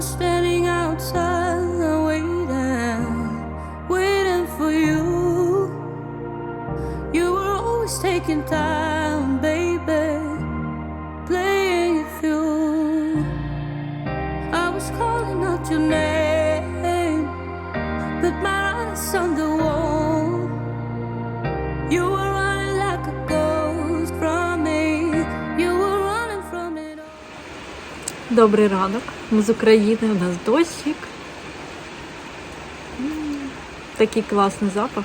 standing outside Добрий ранок. Ми з України, у нас дощик. Такий класний запах.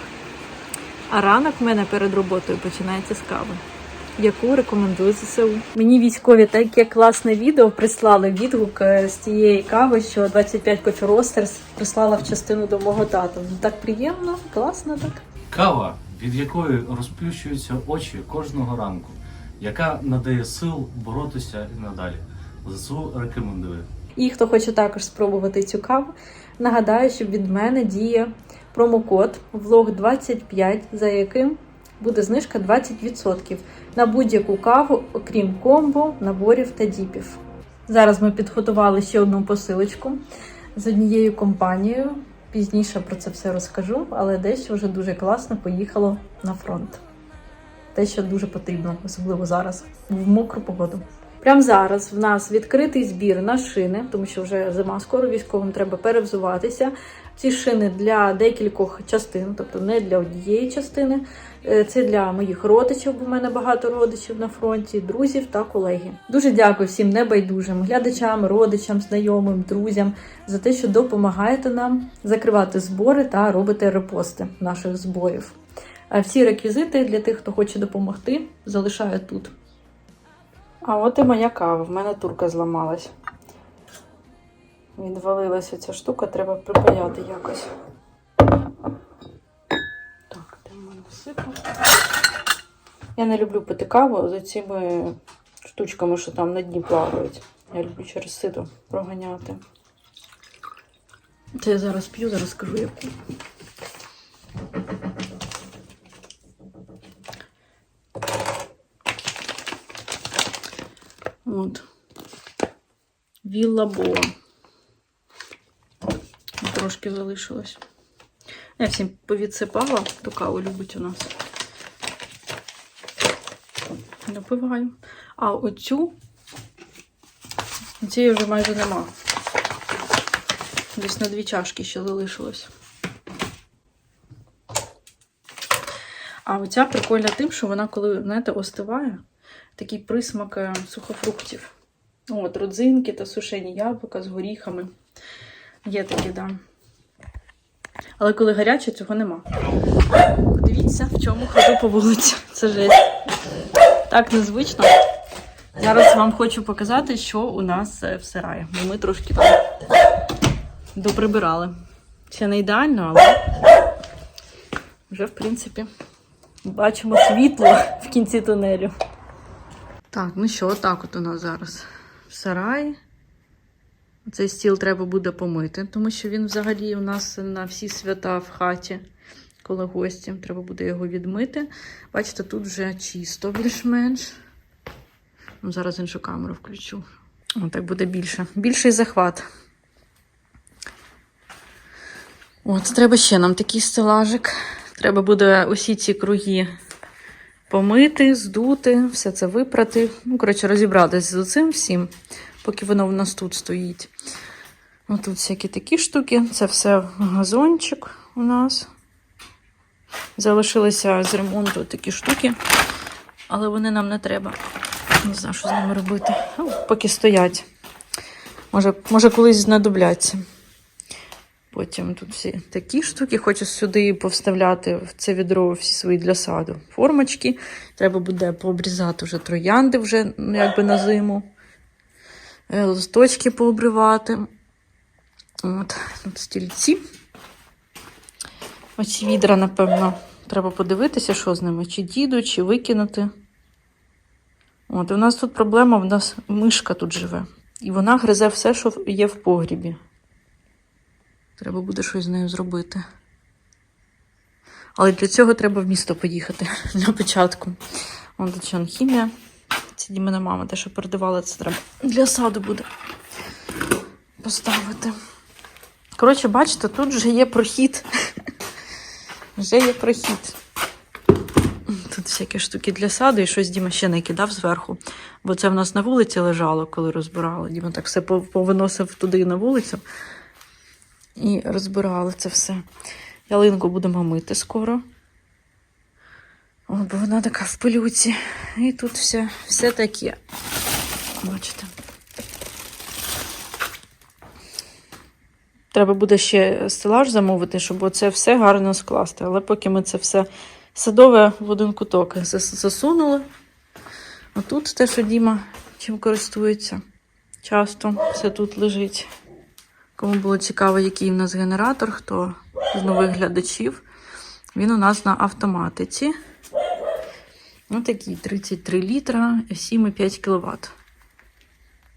А ранок в мене перед роботою починається з кави, яку рекомендую ЗСУ. Мені військові таке класне відео прислали відгук е, з тієї кави, що 25 Coffee Roasters прислала в частину до мого тату. Ну, Так приємно, класно так. Кава, від якої розплющуються очі кожного ранку, яка надає сил боротися і надалі. ЗСУ рекомендує. І хто хоче також спробувати цю каву, нагадаю, що від мене діє промокод влог25, за яким буде знижка 20% на будь-яку каву, окрім комбо, наборів та діпів. Зараз ми підготували ще одну посилочку з однією компанією. Пізніше про це все розкажу, але дещо вже дуже класно поїхало на фронт. Те, що дуже потрібно, особливо зараз, в мокру погоду. Прямо зараз в нас відкритий збір на шини, тому що вже зима скоро військовим треба перевзуватися. Ці шини для декількох частин, тобто не для однієї частини. Е, Це для моїх родичів, бо в мене багато родичів на фронті, друзів та колеги. Дуже дякую всім небайдужим глядачам, родичам, знайомим, друзям за те, що допомагаєте нам закривати збори та робите репости наших зборів. Всі реквізити для тих, хто хоче допомогти, залишаю тут. А от і моя кава. В мене турка зламалась. Відвалилася ця штука, треба припаяти якось. Так, де в мене сито? Я не люблю пити каву за цими штучками, що там на дні плавають. Я люблю через сито проганяти. Це я зараз п'ю, зараз скажу яку. От. Вілла Боа. Трошки залишилось. Я всім повідсипала, то каву любить у нас. Допиваю. А оцю, цієї вже майже нема. Десь на дві чашки ще залишилось. А оця прикольна тим, що вона, коли, знаєте, остиває, такий присмак е, сухофруктів. От, родзинки та сушені яблука з горіхами. Є такі, да. Але коли гаряче, цього нема. Дивіться, в чому ходжу по вулиці. Це жесть. Так незвично. Зараз вам хочу показати, що у нас е, в сараї. Ми трошки там доприбирали. Ще не ідеально, але вже, в принципі, бачимо світло в кінці тунелю. Так, ну що, отак от у нас зараз в сараї. Цей стіл треба буде помити, тому що він взагалі у нас на всі свята в хаті, коли гості. Треба буде його відмити. Бачите, тут вже чисто більш-менш. Ну, Зараз іншу камеру включу. О, так буде більше. Більший захват. От, треба ще нам такий стелажик. Треба буде усі ці круги помити, здути, все це випрати. Ну, коротше, розібратися з цим всім, поки воно в нас тут стоїть. Ось тут всякі такі штуки. Це все газончик у нас. Залишилися з ремонту такі штуки, але вони нам не треба. Не знаю, що з ними робити. Ну, поки стоять. Може, може колись знадобляться. Потім тут всі такі штуки. Хочу сюди повставляти в це відро всі свої для саду формочки. Треба буде пообрізати вже троянди вже ну, якби на зиму. Е, Листочки пообривати. От, тут стільці. Оці відра, напевно, треба подивитися, що з ними. Чи діду, чи викинути. От, у нас тут проблема, у нас мишка тут живе. І вона гризе все, що є в погрібі. Треба буде щось з нею зробити. Але для цього треба в місто поїхати на початку. Вон тут ще он хімія. Це Дімина мама, те, що передавала, це треба. Для саду буде. поставити. Коротше, бачите, тут вже є прохід. Вже є прохід. Тут всякі штуки для саду і щось Діма ще не кидав зверху. Бо це в нас на вулиці лежало, коли розбирали. Діма так все повиносив туди на вулицю. І розбирали це все. Ялинку будемо мити скоро. О, бо вона така в пилюці. І тут все, все таке. Бачите. Треба буде ще стелаж замовити, щоб оце все гарно скласти. Але поки ми це все садове в один куток засунули. А тут те, що Діма чим користується. Часто все тут лежить. Кому було цікаво, який в нас генератор, хто з нових глядачів. Він у нас на автоматиці. Ось такий 33 літра, 7,5 кВт.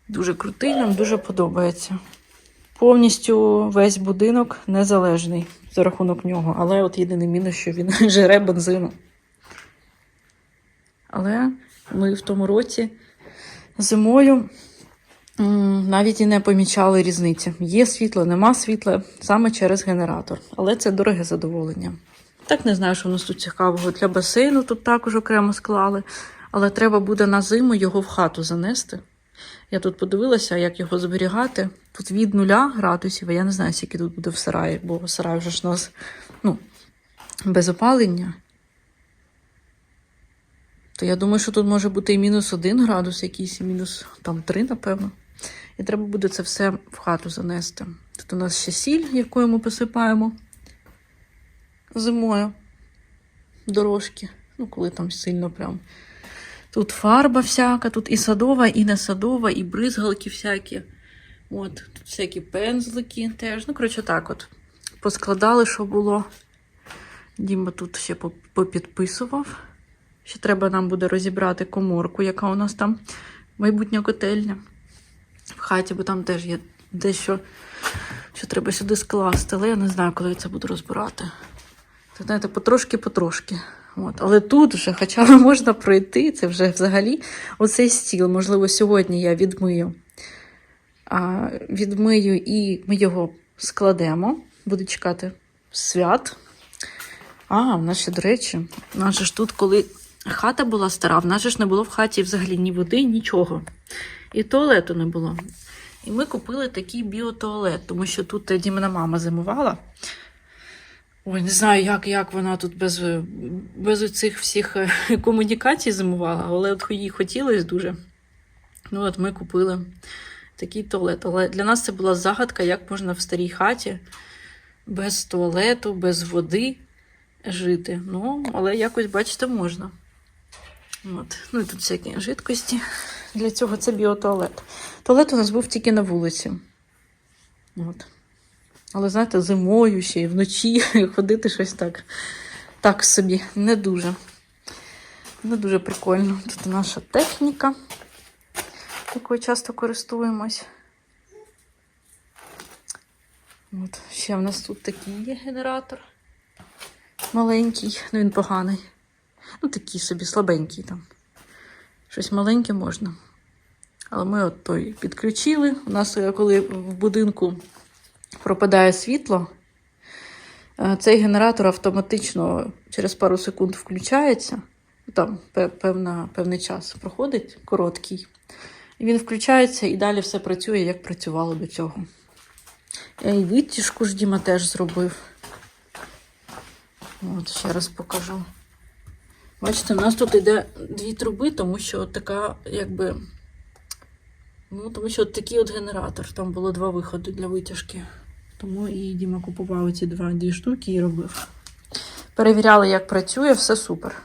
Дуже крутий, нам дуже подобається. Повністю весь будинок незалежний за рахунок нього. Але от єдиний мінус, що він жере бензину. Але ми в тому році зимою навіть і не помічали різниці. Є світло, нема світла саме через генератор. Але це дороге задоволення. Так не знаю, що в нас тут цікавого. Для басейну тут також окремо склали. Але треба буде на зиму його в хату занести. Я тут подивилася, як його зберігати. Тут від нуля градусів, а я не знаю, скільки тут буде в сараї, бо сарай вже ж у нас ну, без опалення. То я думаю, що тут може бути і мінус один градус, якийсь, і мінус там три, напевно. І треба буде це все в хату занести. Тут у нас ще сіль, якою ми посипаємо зимою дорожки. Ну, коли там сильно прям. Тут фарба всяка, тут і садова, і не садова, і бризгалки всякі. От, тут всякі пензлики теж. Ну, коротше, так от. Поскладали, що було. Діма тут ще попідписував. Ще треба нам буде розібрати коморку, яка у нас там майбутня котельня в хаті, бо там теж є дещо, що треба сюди скласти. Але я не знаю, коли я це буду розбирати. Це, знаєте, потрошки-потрошки. От. Але тут вже хоча б можна пройти, це вже взагалі оцей стіл. Можливо, сьогодні я відмию. А, відмию і ми його складемо. Буду чекати свят. А, в нас ще, до речі, в нас ж тут, коли хата була стара, в нас ж не було в хаті взагалі ні води, нічого. І туалету не було. І ми купили такий біотуалет, тому що тут е, Дімина мама зимувала. Ой, не знаю, як, як вона тут без, без цих всіх е, комунікацій зимувала, але от їй хотілося дуже. Ну, от ми купили такий туалет. Але для нас це була загадка, як можна в старій хаті без туалету, без води жити. Ну, але якось, бачите, можна. От. Ну і тут всякі жидкості. Для цього це біотуалет. Туалет у нас був тільки на вулиці. От. Але, знаєте, зимою ще й вночі ходити щось так. Так собі, не дуже. Не дуже прикольно. Тут наша техніка, якою часто користуємось. От, ще в нас тут такий є генератор. Маленький, ну він поганий. Ну, такий собі слабенький там. Щось маленьке можна. Але ми от той підключили. У нас, е, коли в будинку пропадає світло, е, цей генератор автоматично через пару секунд включається. Там певна, певний час проходить, короткий. І він включається і далі все працює, як працювало до цього. Е, І витяжку ж Діма теж зробив. От, ще раз покажу. Бачите, у нас тут йде дві труби, тому що така, якби. Ну, тому що от такий от генератор. Там було два виходи для витяжки. Тому і Діма купував ці два дві штуки і робив. Перевіряли, як працює, все супер.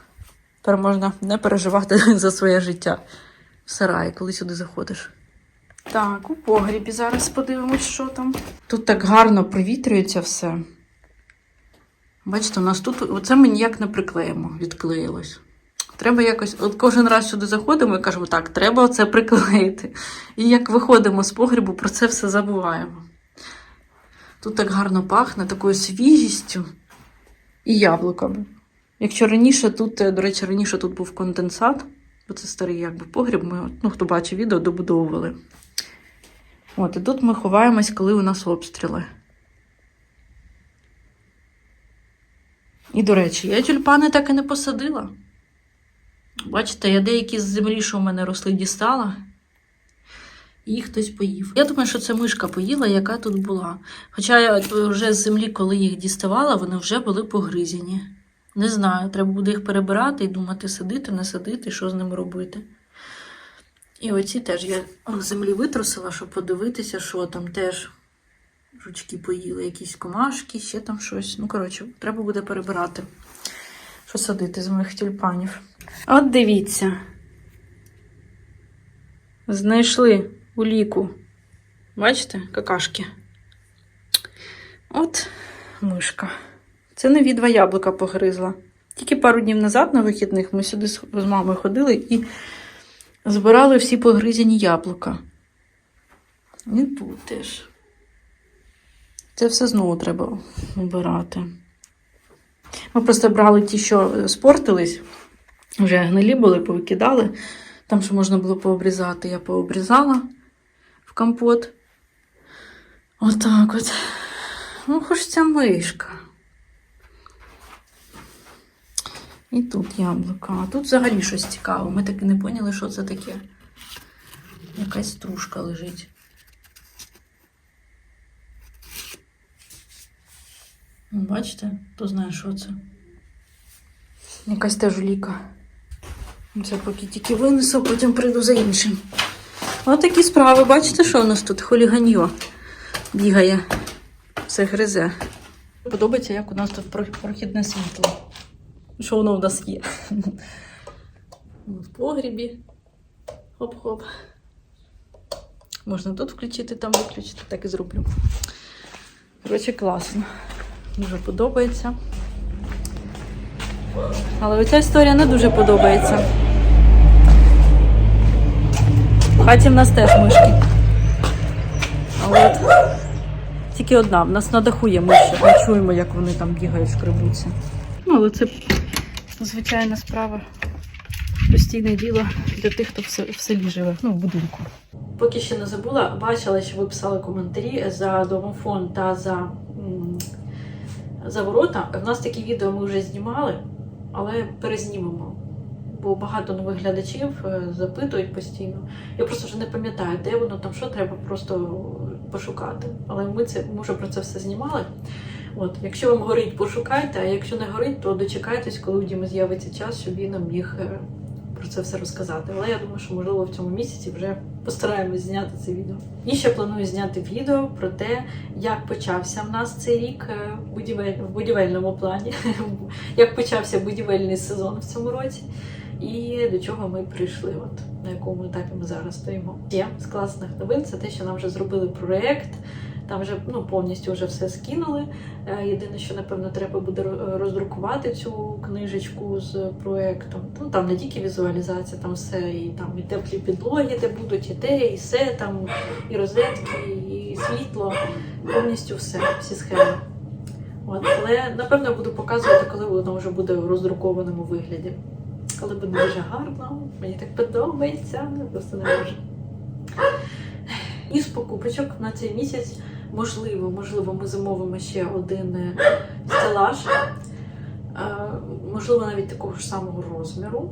Тепер можна не переживати за своє життя в сараї, коли сюди заходиш. Так, у погрібі зараз подивимось, що там. Тут так гарно провітрюється все. Бачите, у нас тут оце ми ніяк не приклеїмо, відклеїлось. Треба якось, от кожен раз сюди заходимо і кажемо, так, треба оце приклеїти. І як виходимо з погрібу, про це все забуваємо. Тут так гарно пахне такою свіжістю і яблуками. Якщо раніше тут, е, до речі, раніше тут був конденсат, бо це старий якби погріб, ми, ну, хто бачив відео, добудовували. От, і тут ми ховаємось, коли у нас обстріли. І, до речі, я тюльпани так і не посадила. Бачите, я деякі з землі, що в мене росли, дістала. І хтось поїв. Я думаю, що це мишка поїла, яка тут була. Хоча я вже з землі, коли їх діставала, вони вже були погризені. Не знаю, треба буде їх перебирати і думати, садити, не садити, що з ними робити. І оці теж я з землі витрусила, щоб подивитися, що там теж жучки поїли, якісь комашки, ще там щось. Ну, коротше, треба буде перебирати, що садити з моїх тюльпанів. От дивіться. Знайшли уліку. Бачите, какашки. От мишка. Це нові два яблука погризла. Тільки пару днів назад на вихідних ми сюди з мамою ходили і збирали всі погризені яблука. І тут теж. Це все знову треба обирати. Ми просто брали ті, що спортились, вже гнилі були, повикидали. Там, що можна було пообрізати, я пообрізала в компот. Отак от. Ну, хоч ця мишка. І тут яблука. А тут взагалі щось цікаве. Ми так і не поняли, що це таке. Якась стружка лежить. Бачите, хто знає, що це. Якась теж ліка. Це поки тільки винесу, потім прийду за іншим. Ось такі справи. Бачите, що у нас тут хуліганьо бігає, все гризе. Подобається, як у нас тут прохідне світло. Що воно у нас є? В погрібі. Хоп-хоп. Можна тут включити, там виключити, так і зроблю. Коротше, класно. Дуже подобається. Але оця історія не дуже подобається. В хаті в нас теж мишки. Але от тільки одна. В нас на даху є миші. Ми чуємо, як вони там бігають, шкребуться. Ну, але це звичайна справа. Постійне діло для тих, хто в селі живе, ну, в будинку. Поки ще не забула, бачила, що ви писали коментарі за домофон та за, за ворота. У нас такі відео ми вже знімали, але перезнімемо. Бо багато нових глядачів е, запитують постійно. Я просто вже не пам'ятаю, де воно там, що треба просто пошукати. Але ми це ми вже про це все знімали. От, якщо вам горить, пошукайте, а якщо не горить, то дочекайтесь, коли у Діми з'явиться час, щоб він міг про це все розказати. Але я думаю, що можливо в цьому місяці вже постараємось зняти це відео. І ще планую зняти відео про те, як почався в нас цей рік е, в будівельному плані, як почався будівельний сезон в цьому році. І до чого ми прийшли, от на якому етапі ми зараз стоїмо. Є з класних новин це те, що нам вже зробили проєкт. Там вже ну, повністю вже все скинули. Е, Єдине, що напевно треба буде роздрукувати цю книжечку з проєктом. Ну там не тільки візуалізація, там все, і там і теплі підлоги, де будуть, і те, і все, там і розетки, і світло, повністю все, всі схеми. От, але напевно буду показувати, коли воно вже буде в роздрукованому вигляді. Коли буде дуже гарно, мені так подобається, просто не можу. Із покупочок на цей місяць, можливо, можливо, ми замовимо ще один е, стелаж. Е, Можливо, навіть такого ж самого розміру.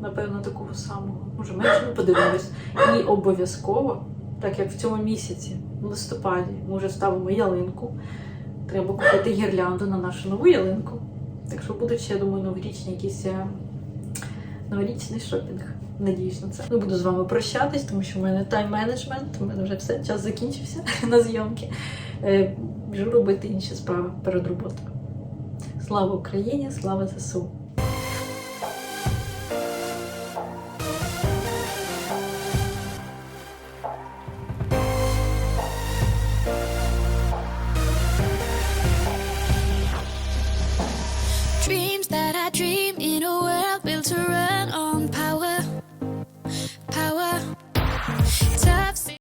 Напевно, такого самого. Може, менше, ну подивимось. І обов'язково, так як в цьому місяці, в листопаді, ми вже ставимо ялинку. Треба купити гірлянду на нашу нову ялинку. Так що будуть ще, я думаю, новорічні якісь е, новорічний шопінг. Надіюсь на це. Ну буду з вами прощатись, тому що в мене тайм-менеджмент, у мене вже все, час закінчився на зйомки. Е, Біжу робити інші справи перед роботою. Слава Україні, слава ЗСУ!